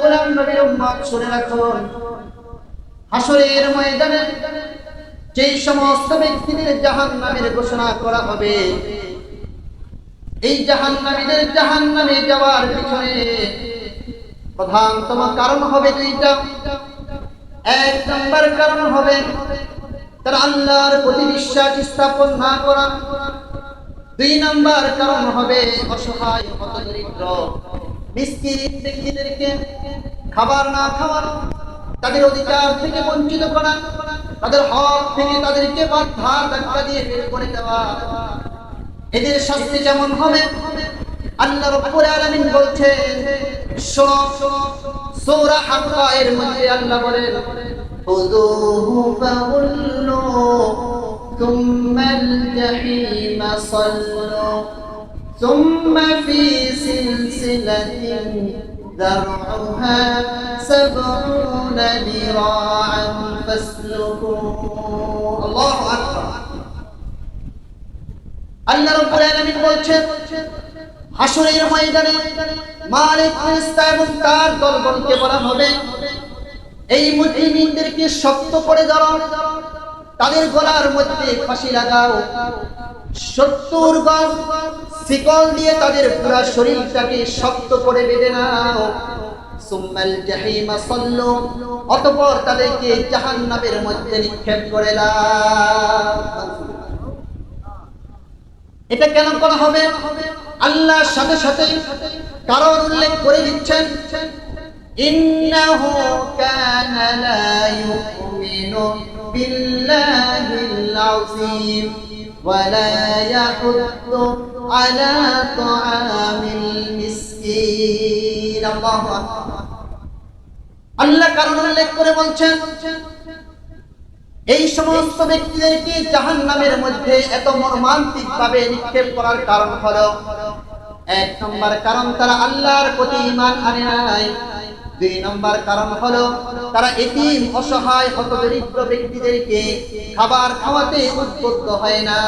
গোলাম নবীর উম্মত শুনে রাখুন হাসরের ময়দানে যেই সমস্ত ব্যক্তিদের জাহান্নামের ঘোষণা করা হবে, এই জাহান্নামীদের জাহান্নামে যাওয়ার পিছনে প্রধানতম কারণ হবে দুইটা। এক নম্বর কারণ হবে তারা আল্লাহর প্রতি বিশ্বাস স্থাপন না করা। দুই নম্বর কারণ হবে অসহায় হত দরিদ্র মিসকিন ব্যক্তিদেরকে খাবার না খাওয়ানো, তাদের অধিকার থেকে বঞ্চিত করা, তাদের হক থেকে তাদেরকে বাধা ধাক্কা দিয়ে বের করে দেওয়া। এদের শাস্তি যেমন হবে, আল্লাহ রাব্বুল আলামিন বলছেন, শোনো, সূরা হাক্কা এর মধ্যে আল্লাহ বলেন খুযুহু ফাগুল্লু থুম্মাল জাহিমা সাল্লু ثم في سلسلة ذرعها سبعون ذراعا فاسلكوه الله أكبر আল্লাহ রাব্বুল আলামিন বলছেন হাসরের ময়দানে মালিক ফেরেশতা এবং তার দলবলকে বলা হবে এই মুজরিমিনদেরকে শক্ত করে ধরো তাদের গলার মধ্যে ফাঁসি লাগাও। সত্তর গজ শিকল দিয়ে তাদের পুরা শরীরটাকে শক্ত করে বেঁধে নাও। অতঃপর তাদেরকে মধ্যে নিক্ষেপ করে এটা কেন হবে? সাথে সাথে কারণ উল্লেখ করে দিচ্ছেন। বিল্লাহিল আযীম ولا يحض على طعام المسكين الله أكبر আল্লাহ কারণ উল্লেখ করে বলছেন এই সমস্ত ব্যক্তিদেরকে জাহান নামের মধ্যে এত মর্মান্তিক ভাবে নিক্ষেপ করার কারণ হলো এক নম্বর কারণ তারা আল্লাহর প্রতি ইমান আনে নাই দুই নম্বর কারণ হলো, তারা এতিম, অসহায় হত দরিদ্র ব্যক্তিদেরকে খাবার খাওয়াতে উদ্বুদ্ধ হয় না।